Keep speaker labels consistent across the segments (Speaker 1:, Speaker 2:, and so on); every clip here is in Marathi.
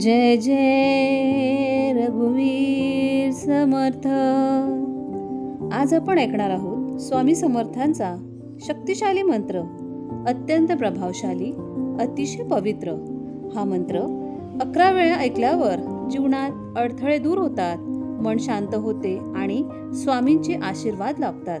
Speaker 1: जय जय रघुवीर समर्थ. आज आपण ऐकणार आहोत स्वामी समर्थांचा शक्तिशाली मंत्र. अत्यंत प्रभावशाली अतिशय पवित्र. हा मंत्र अकरा वेळा ऐकल्यावर जीवनात अडथळे दूर होतात मन शांत होते आणि स्वामींचे आशीर्वाद लाभतात.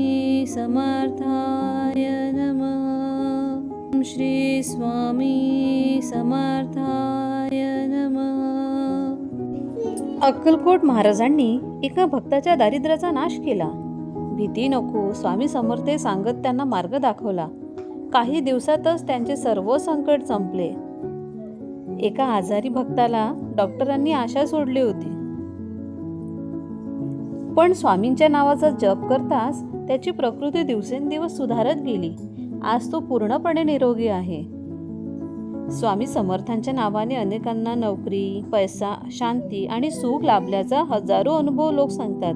Speaker 1: समर्थाय नमः। श्री स्वामी समर्थाय नमः। अक्कलकोट महाराजांनी एका भक्ताच्या दारिद्र्याचा नाश केला. भीती नको स्वामी समर्थे सांगत त्यांना मार्ग दाखवला. काही दिवसातच त्यांचे सर्व संकट संपले. एका आजारी भक्ताला डॉक्टरांनी आशा सोडली होती. पण स्वामींच्या नावाचा जप करताच त्याची प्रकृती दिवसेंदिवस सुधारत गेली. आज तो पूर्णपणे निरोगी आहे. स्वामी समर्थांच्या नावाने अनेकांना नोकरी पैसा शांती आणि सुख लाभल्याचा हजारो अनुभव लोक सांगतात.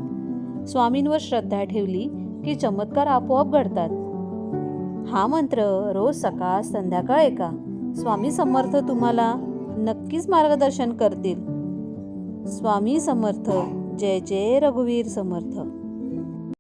Speaker 1: स्वामींवर श्रद्धा ठेवली की चमत्कार आपोआप घडतात. हा मंत्र रोज सकाळ संध्याकाळ ऐका. स्वामी समर्थ तुम्हाला नक्कीच मार्गदर्शन करतील. स्वामी समर्थ जय जय रघुवीर समर्थ.